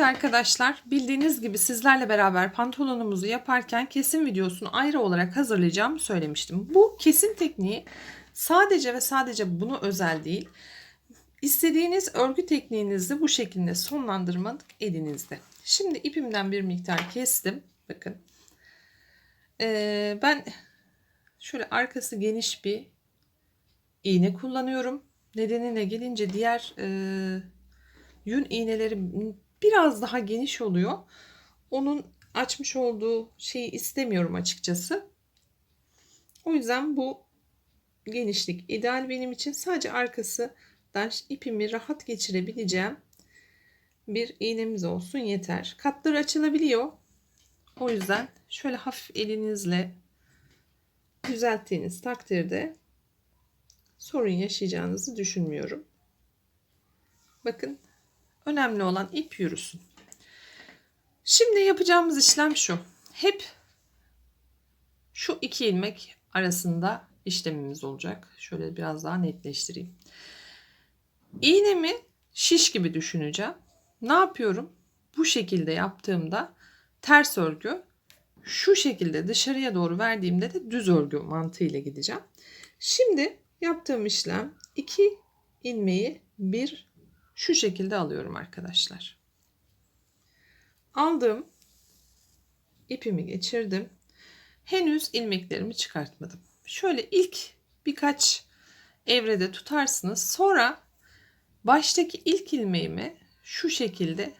Evet arkadaşlar bildiğiniz gibi sizlerle beraber pantolonumuzu yaparken kesim videosunu ayrı olarak hazırlayacağımı söylemiştim. Bu kesim tekniği sadece ve sadece bunu özel değil. İstediğiniz örgü tekniğinizi bu şekilde sonlandırmak elinizde. Şimdi ipimden bir miktar kestim. Bakın. Ee, ben şöyle arkası geniş bir iğne kullanıyorum. Nedenine gelince diğer e, yün iğneleri biraz daha geniş oluyor. Onun açmış olduğu şeyi istemiyorum açıkçası. O yüzden bu genişlik ideal benim için. Sadece arkasından ipimi rahat geçirebileceğim bir iğnemiz olsun yeter. Katları açılabiliyor. O yüzden şöyle hafif elinizle düzelttiğiniz takdirde sorun yaşayacağınızı düşünmüyorum. Bakın önemli olan ip yürüsün. Şimdi yapacağımız işlem şu. Hep şu iki ilmek arasında işlemimiz olacak. Şöyle biraz daha netleştireyim. İğnemi şiş gibi düşüneceğim. Ne yapıyorum? Bu şekilde yaptığımda ters örgü şu şekilde dışarıya doğru verdiğimde de düz örgü mantığıyla gideceğim. Şimdi yaptığım işlem iki ilmeği bir şu şekilde alıyorum arkadaşlar. Aldım. ipimi geçirdim. Henüz ilmeklerimi çıkartmadım. Şöyle ilk birkaç evrede tutarsınız. Sonra baştaki ilk ilmeğimi şu şekilde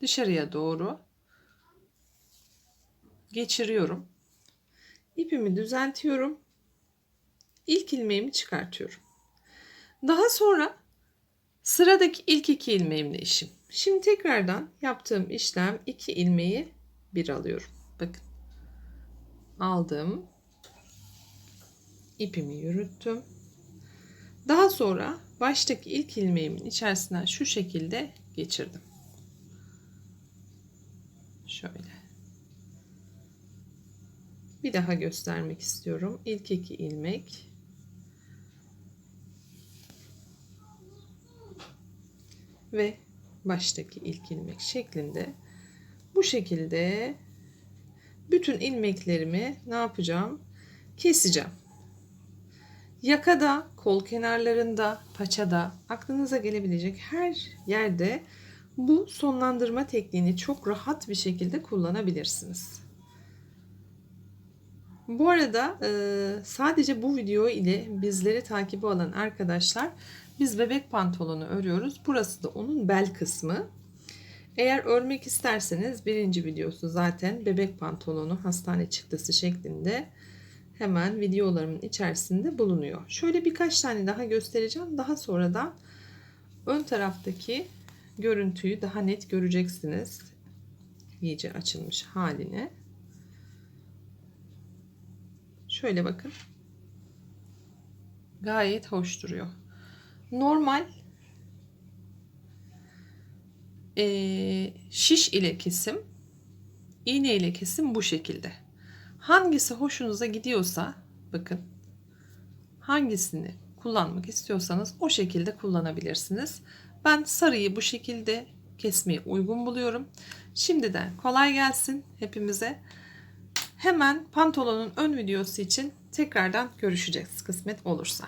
dışarıya doğru geçiriyorum. İpimi düzeltiyorum. İlk ilmeğimi çıkartıyorum. Daha sonra sıradaki ilk iki ilmeğimle işim. Şimdi tekrardan yaptığım işlem iki ilmeği bir alıyorum. Bakın. Aldım. ipimi yürüttüm. Daha sonra baştaki ilk ilmeğimin içerisinden şu şekilde geçirdim. Şöyle. Bir daha göstermek istiyorum. İlk iki ilmek ve baştaki ilk ilmek şeklinde bu şekilde bütün ilmeklerimi ne yapacağım? Keseceğim. Yakada, kol kenarlarında, paçada, aklınıza gelebilecek her yerde bu sonlandırma tekniğini çok rahat bir şekilde kullanabilirsiniz. Bu arada sadece bu video ile bizleri takibi alan arkadaşlar biz bebek pantolonu örüyoruz. Burası da onun bel kısmı. Eğer örmek isterseniz birinci videosu zaten bebek pantolonu hastane çıktısı şeklinde hemen videolarımın içerisinde bulunuyor. Şöyle birkaç tane daha göstereceğim. Daha sonradan ön taraftaki görüntüyü daha net göreceksiniz. İyice açılmış halini. Şöyle bakın. Gayet hoş duruyor. Normal e, şiş ile kesim, iğne ile kesim bu şekilde. Hangisi hoşunuza gidiyorsa bakın hangisini kullanmak istiyorsanız o şekilde kullanabilirsiniz. Ben sarıyı bu şekilde kesmeyi uygun buluyorum. Şimdiden kolay gelsin hepimize. Hemen pantolonun ön videosu için tekrardan görüşeceğiz kısmet olursa.